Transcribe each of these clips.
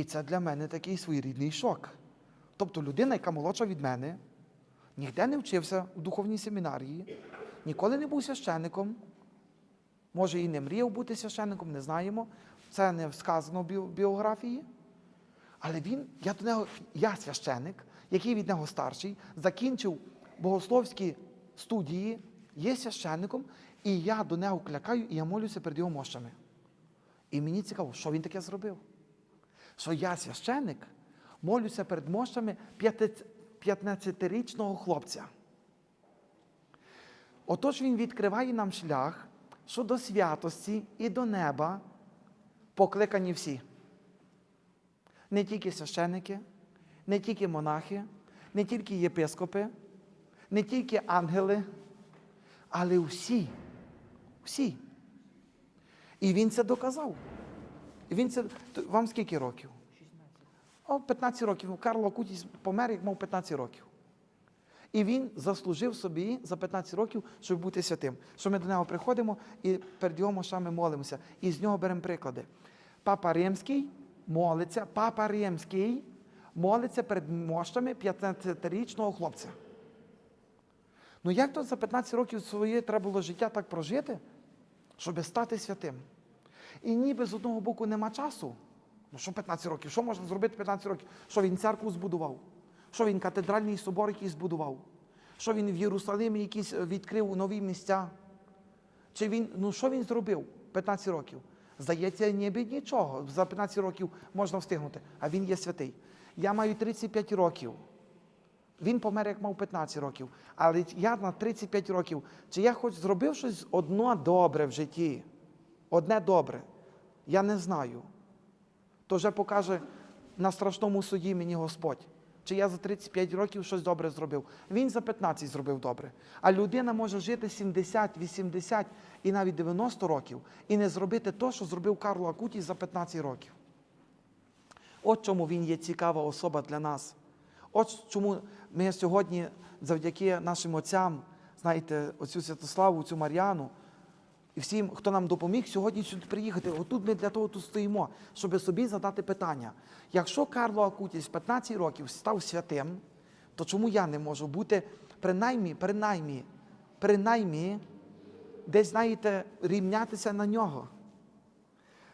І це для мене такий своєрідний шок. Тобто людина, яка молодша від мене, ніде не вчився в духовній семінарії, ніколи не був священником, може і не мріяв бути священником, не знаємо. Це не сказано в біо- біографії. Але він, я до нього, я священник, який від нього старший, закінчив богословські студії, є священником, і я до нього клякаю, і я молюся перед його мощами. І мені цікаво, що він таке зробив. Що я священник, молюся перед мощами 15-річного хлопця. Отож він відкриває нам шлях, що до святості і до неба покликані всі. Не тільки священники, не тільки монахи, не тільки єпископи, не тільки ангели, але всі. Всі. І він це доказав. Він це. Вам скільки років? 16. О, 15 років. Карло Акутіс помер, як мав 15 років. І він заслужив собі за 15 років, щоб бути святим. Що ми до нього приходимо і перед його мощами молимося. І з нього беремо приклади. Папа Римський молиться, папа Римський молиться перед мощами 15-річного хлопця. Ну як то за 15 років своє треба було життя так прожити, щоб стати святим? І ніби з одного боку нема часу. Ну що 15 років? Що можна зробити 15 років? Що він церкву збудував? Що він катедральний собор якийсь збудував? Що він в Єрусалимі якісь е, відкрив нові місця? Чи він, ну що він зробив 15 років? Здається, ніби нічого. За 15 років можна встигнути, а він є святий. Я маю 35 років. Він помер, як мав 15 років. Але я на 35 років, чи я хоч зробив щось одно добре в житті? Одне добре. Я не знаю. То вже покаже на страшному суді мені Господь. Чи я за 35 років щось добре зробив. Він за 15 зробив добре. А людина може жити 70, 80 і навіть 90 років і не зробити те, що зробив Карло Акутій за 15 років. От чому він є цікава особа для нас. От чому ми сьогодні, завдяки нашим отцям, знаєте, оцю Святославу, цю Мар'яну, і всім, хто нам допоміг сьогодні сюди приїхати. Отут ми для того тут стоїмо, щоб собі задати питання. Якщо Карло Акутіс 15 років став святим, то чому я не можу бути принаймні, принаймні, принаймні, десь, знаєте, рівнятися на нього?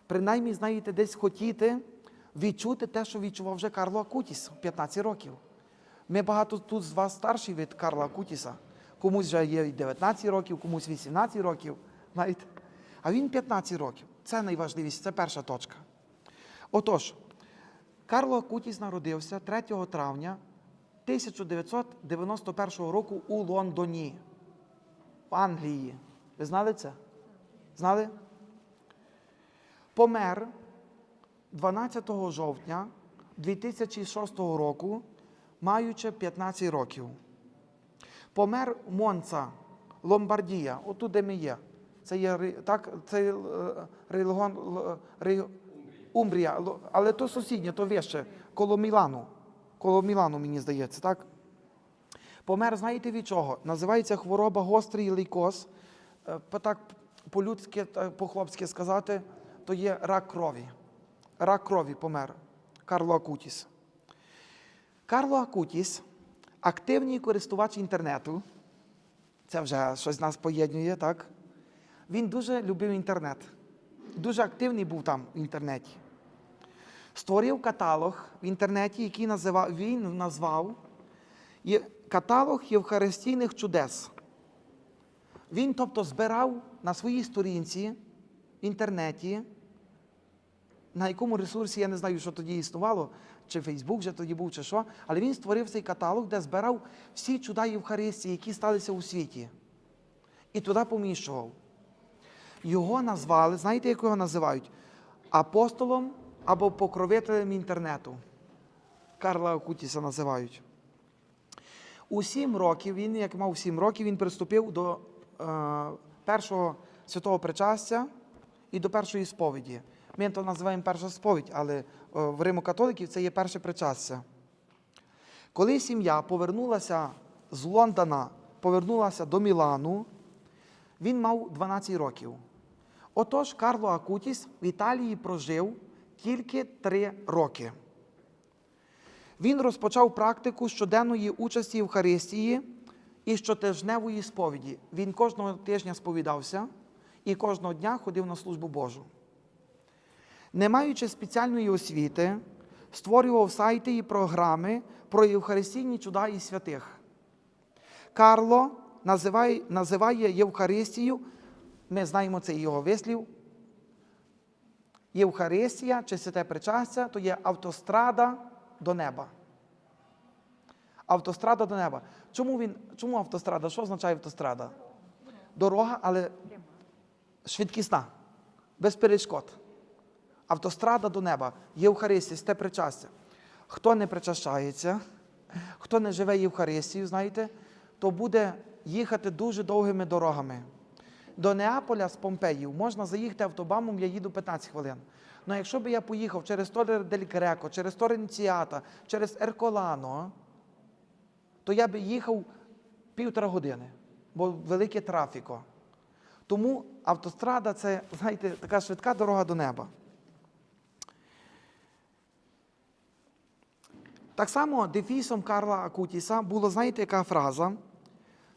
Принаймні, знаєте, десь хотіти відчути те, що відчував вже Карло Акутіс в 15 років. Ми багато тут з вас старші від Карла Акутіса. Комусь вже є 19 років, комусь 18 років. Знаєте? А він 15 років. Це найважливіше, це перша точка. Отож, Карло Акутіс народився 3 травня 1991 року у Лондоні, в Англії. Ви знали це? Знали? Помер 12 жовтня 2006 року, маючи 15 років. Помер Монца, Ломбардія, отут, де ми є. Це є так, це е, регіон Умбрія, але то сусіднє, то вище, коло Мілану. Коло Мілану, мені здається, так? Помер, знаєте від чого? Називається хвороба гострий лейкоз. Е, Так по-людськи, по-хлопськи сказати, то є рак крові. Рак крові помер. Карло Акутіс. Карло Акутіс активний користувач інтернету. Це вже щось нас поєднує, так? Він дуже любив інтернет. Дуже активний був там в інтернеті. Створив каталог в інтернеті, який називав, він назвав каталог Євхаристійних чудес. Він, тобто, збирав на своїй сторінці в інтернеті, на якому ресурсі, я не знаю, що тоді існувало, чи Фейсбук вже тоді був, чи що, але він створив цей каталог, де збирав всі чуда Євхаристії, які сталися у світі. І туди поміщував. Його назвали, знаєте, як його називають? Апостолом або покровителем інтернету. Карла Окутіса називають. У сім років він, як мав сім років, він приступив до е, першого святого причастя і до першої сповіді. Ми то називаємо перша сповідь, але е, в Римо-католиків це є перше причастя. Коли сім'я повернулася з Лондона, повернулася до Мілану, він мав 12 років. Отож, Карло Акутіс в Італії прожив тільки три роки. Він розпочав практику щоденної участі в Євхаристії і щотижневої сповіді. Він кожного тижня сповідався і кожного дня ходив на службу Божу. Не маючи спеціальної освіти, створював сайти і програми про Євхаристійні чуда і святих. Карло називає, Євхаристію, ми знаємо цей його вислів. Євхаристія чи святе причастя то є автострада до неба. Автострада до неба. Чому, він, чому автострада? Що означає автострада? Дорога, але швидкісна, без перешкод. Автострада до неба, Євхаристія, святе причастя. Хто не причащається, хто не живе Євхаристією, знаєте, то буде їхати дуже довгими дорогами. До Неаполя з Помпеїв можна заїхати автобамом, я їду 15 хвилин. Ну якщо б я поїхав через Торе дель Греко, через Торенціата, через Ерколано, то я б їхав півтора години, бо велике трафіко. Тому автострада це, знаєте, така швидка дорога до неба. Так само дефісом Карла Акутіса було, знаєте, яка фраза?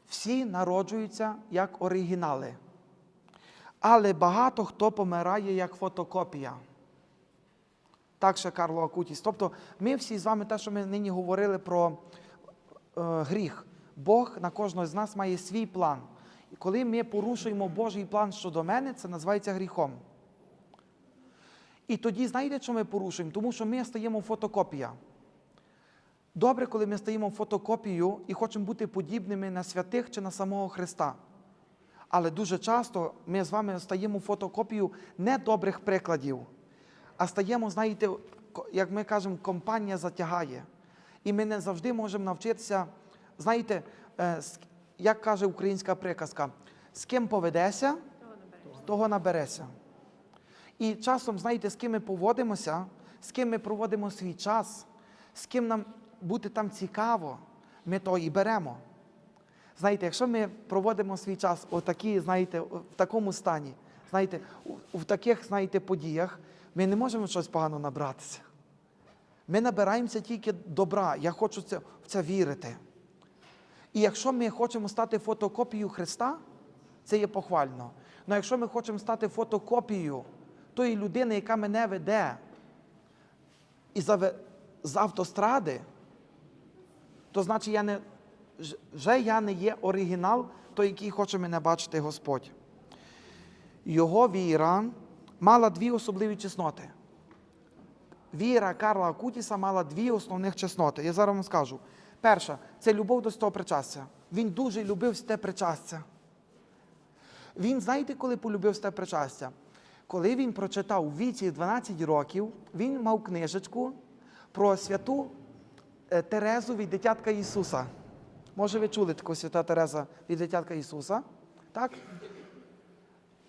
Всі народжуються як оригінали. Але багато хто помирає як фотокопія. Так ще Карло Акутіс. Тобто ми всі з вами, те, що ми нині говорили про е, гріх, Бог на кожного з нас має свій план. І коли ми порушуємо Божий план щодо мене, це називається гріхом. І тоді, знаєте, що ми порушуємо? Тому що ми стаємо фотокопія. Добре, коли ми стаємо фотокопією і хочемо бути подібними на святих чи на самого Христа. Але дуже часто ми з вами стаємо фотокопією не добрих прикладів, а стаємо, знаєте, як ми кажемо, компанія затягає. І ми не завжди можемо навчитися, знаєте, е, як каже українська приказка, з ким поведеся, того набереся. І часом, знаєте, з ким ми поводимося, з ким ми проводимо свій час, з ким нам бути там цікаво, ми то і беремо. Знаєте, якщо ми проводимо свій час отакі, знаєте, в такому стані, знаєте, в таких, знаєте, подіях, ми не можемо щось погано набратися. Ми набираємося тільки добра. Я хочу це, в це вірити. І якщо ми хочемо стати фотокопією Христа, це є похвально. Але якщо ми хочемо стати фотокопією тої людини, яка мене веде і з автостради, то значить я не, вже я не є оригінал, той, який хоче мене бачити Господь. Його віра мала дві особливі чесноти. Віра Карла Акутіса мала дві основних чесноти. Я зараз вам скажу. Перша це любов до святого причастя. Він дуже любив святе причастя. Він, знаєте, коли полюбив святе причастя? Коли він прочитав у віці 12 років, він мав книжечку про святу е, Терезу від дитятка Ісуса. Може, ви чули таку свята Тереза від дитятка Ісуса? Так?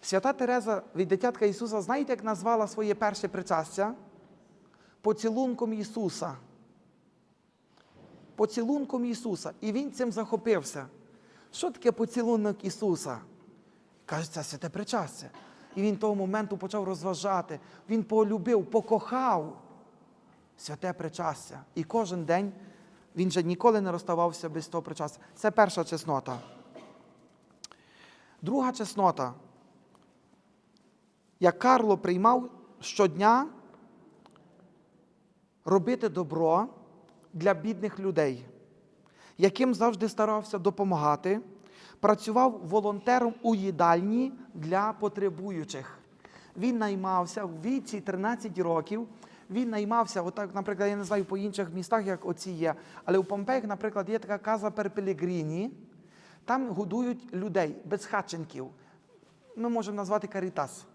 Свята Тереза від дитятка Ісуса, знаєте, як назвала своє перше причастя? Поцілунком Ісуса. Поцілунком Ісуса. І він цим захопився. Що таке поцілунок Ісуса? Каже, це святе причастя. І він того моменту почав розважати. Він полюбив, покохав святе причастя. І кожен день він вже ніколи не розставався без того причастя. Це перша чеснота. Друга чеснота. Як Карло приймав щодня робити добро для бідних людей, яким завжди старався допомагати, працював волонтером у їдальні для потребуючих. Він наймався в віці 13 років. Він наймався, отак, наприклад, я не знаю по інших містах, як оці є, але у Помпеях, наприклад, є така каза Перпелегріні. Там годують людей, безхатченків. Ми можемо назвати карітас.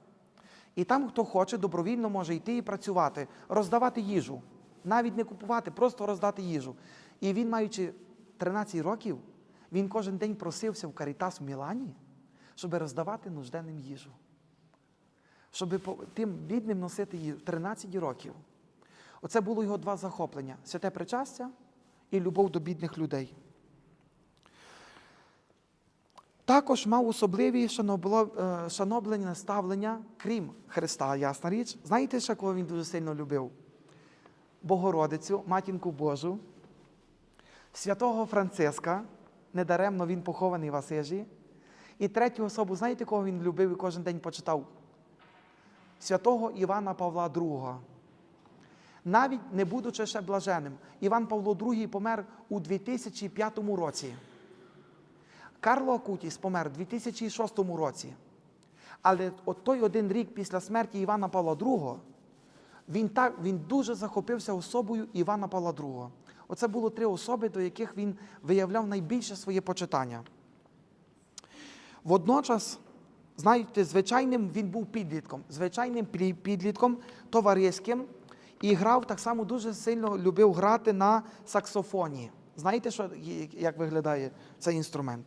І там, хто хоче, добровільно може йти і працювати, роздавати їжу. Навіть не купувати, просто роздати їжу. І він, маючи 13 років, він кожен день просився в Карітас в Мілані, щоб роздавати нужденним їжу. Щоб тим бідним носити їжу. 13 років. Оце було його два захоплення: святе причастя і любов до бідних людей. Також мав особливі е, ставлення, крім Христа, ясна річ. Знаєте, ще кого він дуже сильно любив? Богородицю, матінку Божу, святого Франциска, недаремно він похований в Асижі. І третю особу, знаєте, кого він любив і кожен день почитав? Святого Івана Павла II. Навіть не будучи ще блаженним, Іван Павло II помер у 2005 році. Карло Акутіс помер у 2006 році. Але от той один рік після смерті Івана Павла II, він, так, він дуже захопився особою Івана Павла II. Оце було три особи, до яких він виявляв найбільше своє почитання. Водночас, знаєте, звичайним він був підлітком, звичайним підлітком, товариським, і грав так само дуже сильно любив грати на саксофоні. Знаєте, що, як виглядає цей інструмент?